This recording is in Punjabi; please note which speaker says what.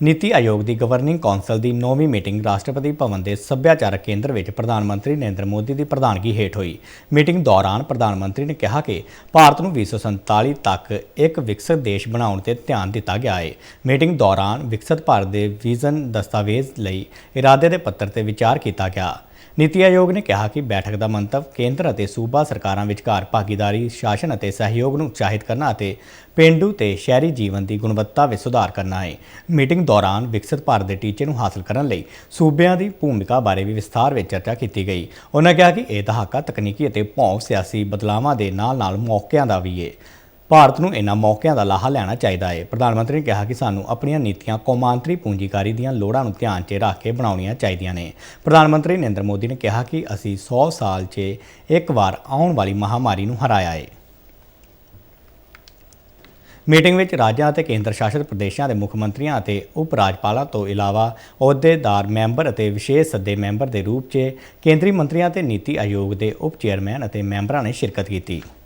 Speaker 1: ਨੀਤੀ ਆਯੋਗ ਦੀ ਗਵਰਨਿੰਗ ਕੌਂਸਲ ਦੀ 9ਵੀਂ ਮੀਟਿੰਗ ਰਾਸ਼ਟਰਪਤੀ ਭਵਨ ਦੇ ਸੱਭਿਆਚਾਰਕ ਕੇਂਦਰ ਵਿੱਚ ਪ੍ਰਧਾਨ ਮੰਤਰੀ ਨਰਿੰਦਰ ਮੋਦੀ ਦੀ ਪ੍ਰਧਾਨਗੀ ਹੇਠ ਹੋਈ। ਮੀਟਿੰਗ ਦੌਰਾਨ ਪ੍ਰਧਾਨ ਮੰਤਰੀ ਨੇ ਕਿਹਾ ਕਿ ਭਾਰਤ ਨੂੰ 2047 ਤੱਕ ਇੱਕ ਵਿਕਸਿਤ ਦੇਸ਼ ਬਣਾਉਣ ਤੇ ਧਿਆਨ ਦਿੱਤਾ ਗਿਆ ਹੈ ਮੀਟਿੰਗ ਦੌਰਾਨ ਵਿਕਸਿਤ ਭਾਰਤ ਦੇ ਵਿਜ਼ਨ ਦਸਤਾਵੇਜ਼ ਲਈ ਇਰਾਦੇ ਦੇ ਪੱਤਰ ਤੇ ਵਿਚਾਰ ਕੀਤਾ ਗਿਆ। ਨੀਤੀ ਆਯੋਗ ਨੇ ਕਿਹਾ ਕਿ ਬੈਠਕ ਦਾ ਮੰਤਵ ਕੇਂਦਰ ਅਤੇ ਸੂਬਾ ਸਰਕਾਰਾਂ ਵਿਚਕਾਰ ਭਾਗੀਦਾਰੀ, ਸ਼ਾਸਨ ਅਤੇ ਸਹਿਯੋਗ ਨੂੰ ਉਤਸ਼ਾਹਿਤ ਕਰਨਾ ਅਤੇ ਪੇਂਡੂ ਤੇ ਸ਼ਹਿਰੀ ਜੀਵਨ ਦੀ ਗੁਣਵੱਤਾ ਵਿੱਚ ਸੁਧਾਰ ਕਰਨਾ ਹੈ। ਮੀਟਿੰਗ ਦੌਰਾਨ ਵਿਕਸਿਤ ਭਾਰਤ ਦੇ ਟੀਚੇ ਨੂੰ ਹਾਸਲ ਕਰਨ ਲਈ ਸੂਬਿਆਂ ਦੀ ਭੂਮਿਕਾ ਬਾਰੇ ਵੀ ਵਿਸਥਾਰ ਵਿੱਚ ਚਰਚਾ ਕੀਤੀ ਗਈ। ਉਹਨਾਂ ਕਿਹਾ ਕਿ ਇਹ ਦਹਾਕਾ ਤਕਨੀਕੀ ਅਤੇ ਭੌਂ ਸਿਆਸੀ ਬਦਲਾਵਾਂ ਦੇ ਨਾਲ-ਨਾਲ ਮੌਕਿਆਂ ਦਾ ਵੀ ਹੈ ਭਾਰਤ ਨੂੰ ਇਹਨਾਂ ਮੌਕਿਆਂ ਦਾ ਲਾਹਾ ਲੈਣਾ ਚਾਹੀਦਾ ਹੈ ਪ੍ਰਧਾਨ ਮੰਤਰੀ ਨੇ ਕਿਹਾ ਕਿ ਸਾਨੂੰ ਆਪਣੀਆਂ ਨੀਤੀਆਂ ਕੌਮਾਂਤਰੀ ਪੂੰਜੀਕਾਰੀ ਦੀਆਂ ਲੋੜਾਂ ਨੂੰ ਧਿਆਨ 'ਚ ਰੱਖ ਕੇ ਬਣਾਉਣੀਆਂ ਚਾਹੀਦੀਆਂ ਨੇ। ਪ੍ਰਧਾਨ ਮੰਤਰੀ ਨਰਿੰਦਰ ਮੋਦੀ ਨੇ ਕਿਹਾ ਕਿ ਅਸੀਂ 100 ਸਾਲ 'ਚ ਇੱਕ ਵਾਰ ਆਉਣ ਵਾਲੀ ਮਹਾਮਾਰੀ ਨੂੰ ਹਰਾਇਆ ਹੈ ਮੀਟਿੰਗ ਵਿੱਚ ਰਾਜਾਂ ਅਤੇ ਕੇਂਦਰ ਸ਼ਾਸਿਤ ਪ੍ਰਦੇਸ਼ਾਂ ਦੇ ਮੁੱਖ ਮੰਤਰੀਆਂ ਅਤੇ ਉਪ ਰਾਜਪਾਲਾਂ ਤੋਂ ਇਲਾਵਾ ਅਹੁਦੇਦਾਰ ਮੈਂਬਰ ਅਤੇ ਵਿਸ਼ੇਸ਼ ਸੱਦੇ ਮੈਂਬਰ ਦੇ ਰੂਪ 'ਚ ਕੇਂਦਰੀ ਮੰਤਰੀਆਂ ਅਤੇ ਨੀਤੀ ਆਯੋਗ ਦੇ ਉਪ ਚੇਅਰਮੈਨ ਅਤੇ ਮੈਂਬਰਾਂ ਨੇ ਸ਼ਿਰਕਤ ਕੀਤੀ।